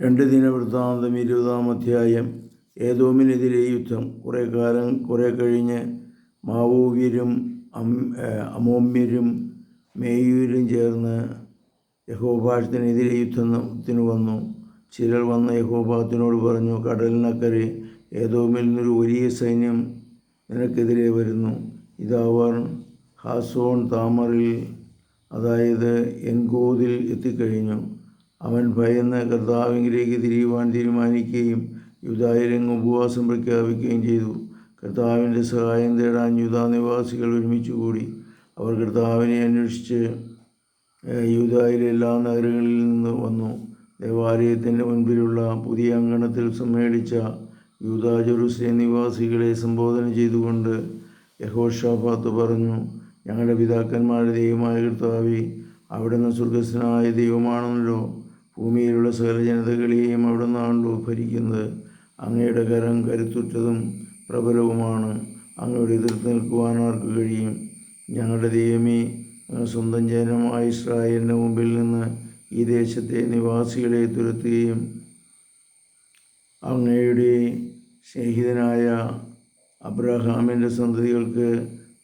രണ്ട് ദിന വൃത്താന്തം ഇരുപതാം അധ്യായം ഏതോമിനെതിരെ യുദ്ധം. കുറേ കാലം കുറേ കഴിഞ്ഞ് മാവോവ്യരും അമോമ്യരും മേയൂരും ചേർന്ന് യഹോഭാഷത്തിനെതിരെ യുദ്ധത്തിന് വന്നു. ചിലർ വന്ന് യഹോഭാഗത്തിനോട് പറഞ്ഞു കടലിനക്കരെ ഏതോമിൽ നിന്നൊരു വലിയ സൈന്യം നിനക്കെതിരെ വരുന്നു. ഇതവർ ഹാസോൺ താമറിൽ അതായത് എൻഗോദിൽ എത്തിക്കഴിഞ്ഞു. അവൻ ഭയന്ന് കർത്താവിംഗിലേക്ക് തിരിയുവാൻ തീരുമാനിക്കുകയും യുദ്ധായിരങ്ങ് ഉപവാസം പ്രഖ്യാപിക്കുകയും ചെയ്തു. കർത്താവിന്റെ സഹായം തേടാൻ യുദാ നിവാസികൾ ഒരുമിച്ച് കൂടി. അവർ കർത്താവിനെ അന്വേഷിച്ച് യൂതായിലെ എല്ലാ നഗരങ്ങളിൽ നിന്ന് വന്നു. ദേവാലയത്തിന്റെ മുൻപിലുള്ള പുതിയ അങ്കണത്തിൽ സമ്മേളിച്ച യൂതാ ജെറുസലേം നിവാസികളെ സംബോധന ചെയ്തുകൊണ്ട് യഹോഷാഫാത്ത് പറഞ്ഞു ഞങ്ങളുടെ പിതാക്കന്മാരുടെ ദൈവമായ കർത്താവി അവിടുന്ന് സ്വർഗസ്വനായ ദൈവമാണല്ലോ. ഭൂമിയിലുള്ള സകല ജനതകളെയും അവിടുന്നാണല്ലോ ഭരിക്കുന്നത് അങ്ങയുടെ കരം കരുത്തുറ്റതും പ്രബലവുമാണ്. അങ്ങയുടെ എതിർത്ത് നിൽക്കുവാൻ ആർക്ക് കഴിയും? ഞങ്ങളുടെ ദൈവമേ സ്വന്തം ജനമായ ഇസ്രായേലിന്റെ മുമ്പിൽ നിന്ന് ഈ ദേശത്തെ നിവാസികളെ തുരത്തുകയും അങ്ങയുടെ സ്നേഹിതനായ അബ്രഹാമിന്റെ സന്തതികൾക്ക്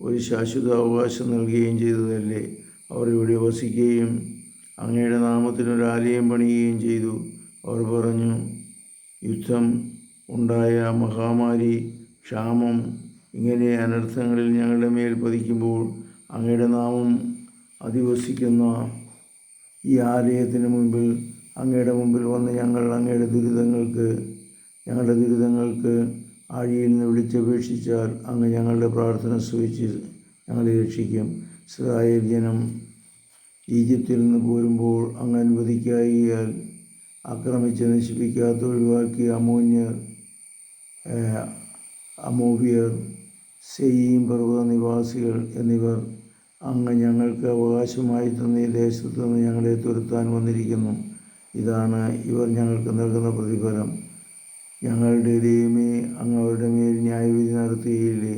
ഒരു ശാശ്വത അവകാശം നൽകുകയും ചെയ്തതല്ലേ? അവർ ഇവിടെ വസിക്കുകയും അങ്ങയുടെ നാമത്തിനൊരു ആലയം പണിയുകയും ചെയ്തു. അവർ പറഞ്ഞു യുദ്ധം ഉണ്ടായ മഹാമാരി ക്ഷാമം ഇങ്ങനെ അനർത്ഥങ്ങളിൽ ഞങ്ങളുടെ മേൽ പതിക്കുമ്പോൾ അങ്ങയുടെ നാമം അധിവസിക്കുന്ന ഈ ആലയത്തിന് മുമ്പിൽ അങ്ങയുടെ മുമ്പിൽ വന്ന് ഞങ്ങൾ അങ്ങയുടെ ദുരിതങ്ങൾക്ക് ഞങ്ങളുടെ ദുരിതങ്ങൾക്ക് ആഴിയിൽ നിന്ന് വിളിച്ചപേക്ഷിച്ചാൽ അങ്ങ് ഞങ്ങളുടെ പ്രാർത്ഥന സ്വീകരിച്ച് ഞങ്ങളെ രക്ഷിക്കും. ഇസ്രായേൽ ജനം ഈജിപ്തിൽ നിന്ന് പോരുമ്പോൾ അങ്ങ് അനുവദിക്കായികയാൽ ആക്രമിച്ച് നശിപ്പിക്കാത്ത ഒഴിവാക്കിയ അമോന്യർ അമോബിയർ അമോവിയർ സെയീം പർവത നിവാസികൾ എന്നിവർ അങ്ങ് ഞങ്ങൾക്ക് അവകാശമായി തന്ന ഈ ദേശത്തു നിന്ന് ഞങ്ങളെ തുരത്താൻ വന്നിരിക്കുന്നു. ഇതാണ് ഇവർ ഞങ്ങൾക്ക് നൽകുന്ന പ്രതിഫലം. ഞങ്ങളുടെ ദൈവമേ അങ്ങ് അവരുടെ മേൽ ന്യായവിധി നടത്തുകയില്ലേ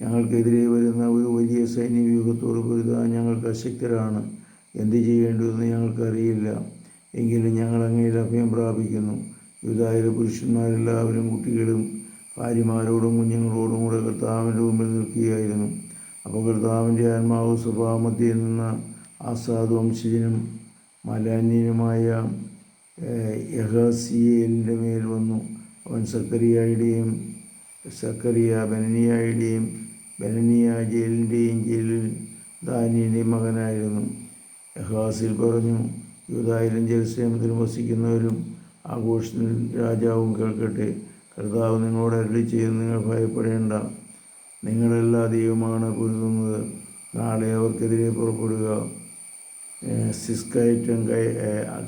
ഞങ്ങൾക്കെതിരെ വരുന്ന ഒരു വലിയ സൈന്യവ്യൂഹത്തോട് പൊരുതാൻ ഞങ്ങൾക്ക് അശക്തരാണ്. എന്ത് ചെയ്യേണ്ടതെന്ന് ഞങ്ങൾക്കറിയില്ല. എങ്കിലും ഞങ്ങൾ അങ്ങയിൽ അഭയം പ്രാപിക്കുന്നു. യുദായിലെ പുരുഷന്മാരെല്ലാവരും കുട്ടികളും ഭാര്യമാരോടും കുഞ്ഞുങ്ങളോടും കൂടെ കർത്താവിന്റെ മുമ്പിൽ നിൽക്കുകയായിരുന്നു. അപ്പോൾ കർത്താവിന്റെ ആത്മാവ് സ്വഭാവമധ്യയിൽ നിന്ന് ആസാദ് വംശജനും മലാന്യനുമായ യഹസിയേലിന്റെ മേൽ വന്നു. അവൻ സക്കറിയായുടെയും സക്കറിയ ബനനിയായുടെയും ബനനിയ ജയിലിന്റെയും ജയിലിൽ ദാനിയുടെയും മകനായിരുന്നു. യഹാസിൽ പറഞ്ഞു യൂതായാലും ജെറുസലേമത്തിൽ വസിക്കുന്നവരും ആഘോഷത്തിൽ രാജാവും കേൾക്കട്ടെ. കർത്താവ് നിങ്ങളോട് അരളി ചെയ്ത് നിങ്ങൾ ഭയപ്പെടേണ്ട. നിങ്ങളെല്ലാ ദൈവമാണ് പൊരുതുന്നത്. നാളെ അവർക്കെതിരെ പുറപ്പെടുക. സിസ്കയറ്റം കയ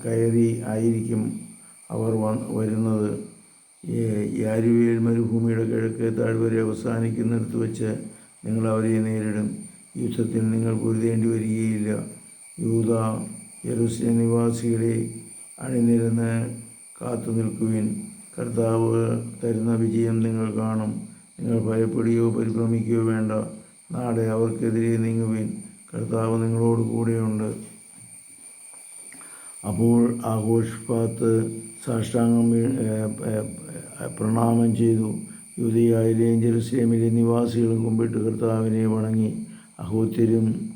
കയറി ആയിരിക്കും അവർ വരുന്നത്. യാരുവേൽ മരുഭൂമിയുടെ കിഴക്ക് താഴ്വരെ അവസാനിക്കുന്നിടത്ത് വെച്ച് നിങ്ങൾ അവരെ നേരിടും. യുദ്ധത്തിൽ നിങ്ങൾ പൊരുതേണ്ടി വരികയില്ല. യൂത യരുസ്യ നിവാസികളെ അണിനിരന്ന് കാത്തു നിൽക്കുവിൻ. കർത്താവ് തരുന്ന വിജയം നിങ്ങൾ കാണും. നിങ്ങൾ ഭയപ്പെടുകയോ പരിഭ്രമിക്കുകയോ വേണ്ട. നാളെ അവർക്കെതിരെ നീങ്ങുവിൻ. കർത്താവ് നിങ്ങളോട് കൂടെയുണ്ട്. അപ്പോൾ ആഘോഷ്പാത്ത് സാഷ്ടാംഗം പ്രണാമം ചെയ്തു. യുവതിയായിലെയും ജെറുസലേമിലെ നിവാസികളും കുമ്പിട്ട് കർത്താവിനെ വണങ്ങി. അഹോത്യരും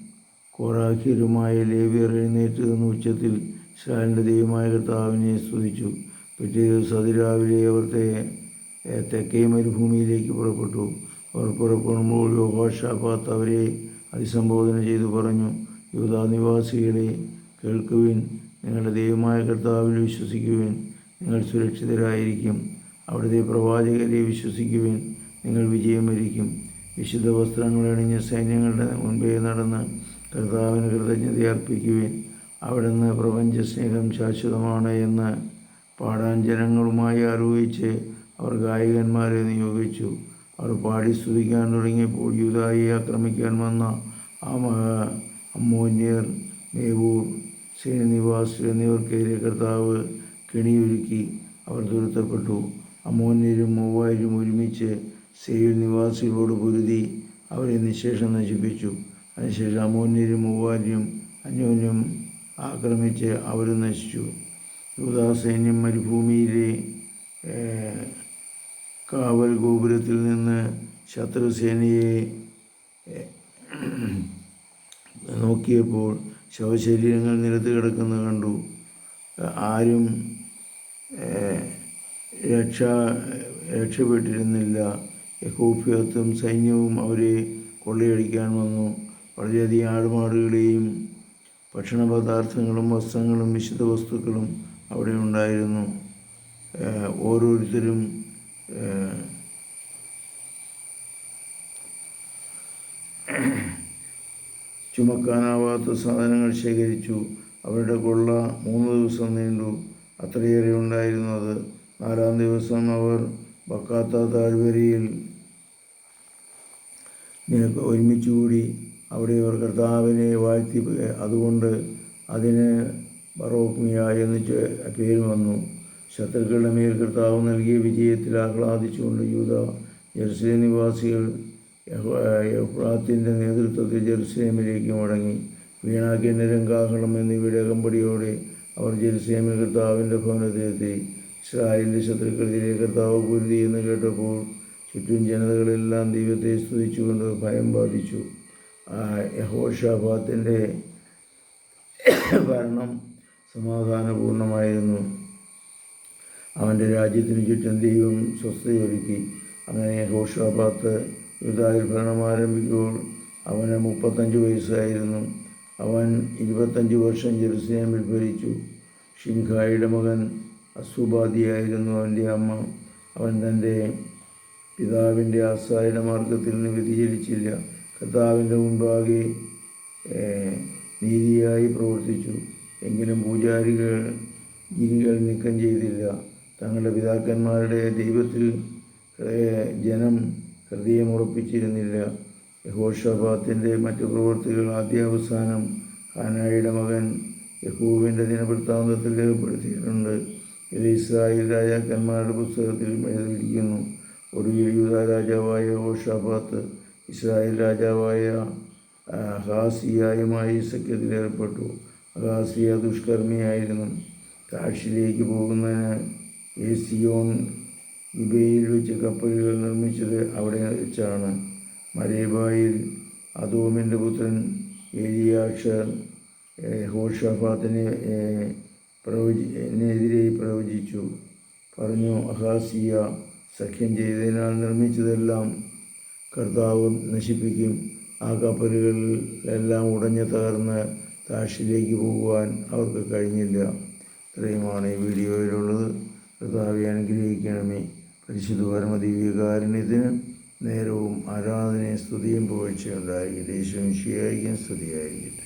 കോറാഖ്യരുമായ ലേവിയർ എഴുന്നേറ്റ് നിന്ന് ഉച്ചത്തിൽ ഇസ്രായേലിന്റെ ദൈവമായ കർത്താവിനെ സ്തുതിച്ചു. പിറ്റേ ദിവസം അതിരാവിലെ അവർ തെക്കേ മരുഭൂമിയിലേക്ക് പുറപ്പെട്ടു. അവർ പുറപ്പെടുമ്പോൾ യോഹോഷാഫാത്ത് അവരെ അഭിസംബോധന ചെയ്തു പറഞ്ഞു യുവതാനിവാസികളെ കേൾക്കുവിൻ. നിങ്ങളുടെ ദൈവമായ കർത്താവിൽ വിശ്വസിക്കുവിൻ. നിങ്ങൾ സുരക്ഷിതരായിരിക്കും. അവിടുത്തെ പ്രവാചകരെ വിശ്വസിക്കുവിൻ. നിങ്ങൾ വിജയം വരിക്കും വിശുദ്ധ വസ്ത്രങ്ങൾ അണിഞ്ഞ സൈന്യങ്ങളുടെ മുൻപേ നടന്ന് കർത്താവിന് കൃതജ്ഞത അർപ്പിക്കുവിൻ. അവിടുന്ന് പ്രപഞ്ച സ്നേഹം ശാശ്വതമാണ് എന്ന് പാടാൻ ജനങ്ങളുമായി അറിയിച്ച് അവർ ഗായകന്മാരെ നിയോഗിച്ചു. അവർ പാടി സ്തുതിക്കാൻ തുടങ്ങിയപ്പോൾ യൂതായി ആക്രമിക്കാൻ വന്ന അമ്മോന്യർ മേവൂർ ശ്രീനിവാസ് എന്നിവർക്കെതിരെ കർത്താവ് കെണിയൊരുക്കി അവർ തുരത്തപ്പെട്ടു. അമ്മോന്യരും മൂവായിരും ഒരുമിച്ച് സെയിൽ നിവാസികളോട് പൊരുതി അവരെ നിശേഷം നശിപ്പിച്ചു. അതിനുശേഷം അമോന്യരും മൂവാര്യം അന്യോന്യം ആക്രമിച്ച് അവർ നശിച്ചു. യൂതാസൈന്യം മരുഭൂമിയിലെ കാവൽ ഗോപുരത്തിൽ നിന്ന് ശത്രുസേനയെ നോക്കിയപ്പോൾ ശവശരീരങ്ങൾ നിരത്ത് കിടക്കുന്നത് കണ്ടു. ആരും രക്ഷ രക്ഷപ്പെട്ടിരുന്നില്ല. യഹൂഫ്യത്തും സൈന്യവും അവരെ കൊള്ളയടിക്കാൻ വന്നു. വളരെയധികം ആടുമാടുകളെയും ഭക്ഷണപദാർത്ഥങ്ങളും വസ്ത്രങ്ങളും വിശുദ്ധ വസ്തുക്കളും അവിടെ ഉണ്ടായിരുന്നു. ഓരോരുത്തരും ചുമക്കാനാവാത്ത സാധനങ്ങൾ ശേഖരിച്ചു. അവരുടെ കൊള്ള മൂന്ന് ദിവസം നീണ്ടു. അത്രയേറെ ഉണ്ടായിരുന്നത് നാലാം ദിവസം അവർ ബക്കാത്ത താഴ്വരയിൽ ഒരുമിച്ചുകൂടി ഒരുമിച്ച് കൂടി അവിടെ ഇവർ കർത്താവിനെ വാഴ്ത്തി അതുകൊണ്ട് അതിന് ബറോക്മിയ എന്ന് പേര് വന്നു. ശത്രുക്കളുടെ മേൽ കർത്താവ് നൽകിയ വിജയത്തിൽ ആഹ്ലാദിച്ചുകൊണ്ട് യൂത ജെറുസലേം നിവാസികൾ യഹ്റാത്തിന്റെ നേതൃത്വത്തിൽ ജെറുസലേമിലേക്ക് മടങ്ങി. വീണാക്കിന്നരം രംഗാഹളം എന്നിവയുടെ അകമ്പടിയോടെ അവർ ജെറുസലേമിൽ കർത്താവിന്റെ ഭവനത്തിലെത്തി ഇസ്രായേലിന്റെ ശത്രുക്കളിലെ കർത്താവ് പൊരുതി എന്ന് കേട്ടപ്പോൾ ചുറ്റും ജനതകളെല്ലാം ദൈവത്തെ സ്തുതിച്ചുകൊണ്ട് ഭയം ബാധിച്ചു ആ യഹോഷാഫാത്തിന്റെ ഭരണം സമാധാനപൂർണമായിരുന്നു. അവന്റെ രാജ്യത്തിന് ചുറ്റും ദൈവം സ്വസ്ഥയൊരുക്കി അങ്ങനെ യഹോഷാഫാത്ത് യുദ്ധായിൽ ഭരണം ആരംഭിക്കുമ്പോൾ അവന് മുപ്പത്തഞ്ച് വയസ്സായിരുന്നു. അവൻ ഇരുപത്തഞ്ച് വർഷം ജെറുസലേമിൽ ഭരിച്ചു. ഷിൻഖായുടെ മകൻ അസുബാദിയായിരുന്നു അവന്റെ അമ്മ. അവൻ തന്റെ പിതാവിന്റെ ആസായുടെ മാർഗത്തിൽ നിന്ന് വ്യതിചലിച്ചില്ല. കർത്താവിന്റെ മുമ്പാകെ ഏഹ്, നീതിയായി പ്രവർത്തിച്ചു. എങ്കിലും പൂജാരികൾ ഗിരികൾ നീക്കം ചെയ്തില്ല. തങ്ങളുടെ പിതാക്കന്മാരുടെ ദൈവത്തിൽ ജനം ഹൃദയമുറപ്പിച്ചിരുന്നില്ല യഹോഷഫാത്തിന്റെ മറ്റു പ്രവൃത്തികൾ ആദ്യാവസാനം ഹാനായുടെ മകൻ യഹൂവിന്റെ ദിനവൃത്താന്തത്തിൽ രേഖപ്പെടുത്തിയിട്ടുണ്ട്. ഇത് ഇസ്രായേൽ രാജാക്കന്മാരുടെ പുസ്തകത്തിൽ എഴുതിയിരിക്കുന്നു. ഒടുവിൽ യൂത രാജാവായ യഹോഷാഫാത്ത് ഇസ്രായേൽ രാജാവായ ഹാസിയായുമായി സഖ്യത്തിൽ ഏർപ്പെട്ടു. ഹാസിയ ദുഷ്കർമ്മിയായിരുന്നു. കാഷിലേക്ക് പോകുന്നതിന് ഏസിയോൺ ഇബയിൽ വെച്ച് കപ്പലുകൾ നിർമ്മിച്ചത് അവിടെ വെച്ചാണ്. മലേബായിൽ അതോമിന്റെ പുത്രൻ ഏലിയാക്ഷർ ഹോഷഫാത്തിനെ പ്രവചിനെതിരെ പ്രവചിച്ചു. പറഞ്ഞു അഹാസിയ സഖ്യം ചെയ്തതിനാൽ നിർമ്മിച്ചതെല്ലാം കർത്താവ് നശിപ്പിക്കും. ആ കപ്പലുകളിൽ എല്ലാം ഉടഞ്ഞു തകർന്ന് താഷിലേക്ക് പോകുവാൻ അവർക്ക് കഴിഞ്ഞില്ല. ഇത്രയുമാണ് ഈ വീഡിയോയിലുള്ളത്. കർത്താവെ അനുഗ്രഹിക്കണമേ. പരിശുദ്ധ പരമദിവ്യകാരുണ്യത്തിന് നേരവും ആരാധനയും സ്തുതിയും പുകഴ്ചയുണ്ടായിരിക്കും ദേശവും ശരിയായിരിക്കും സ്തുതിയായിരിക്കട്ടെ.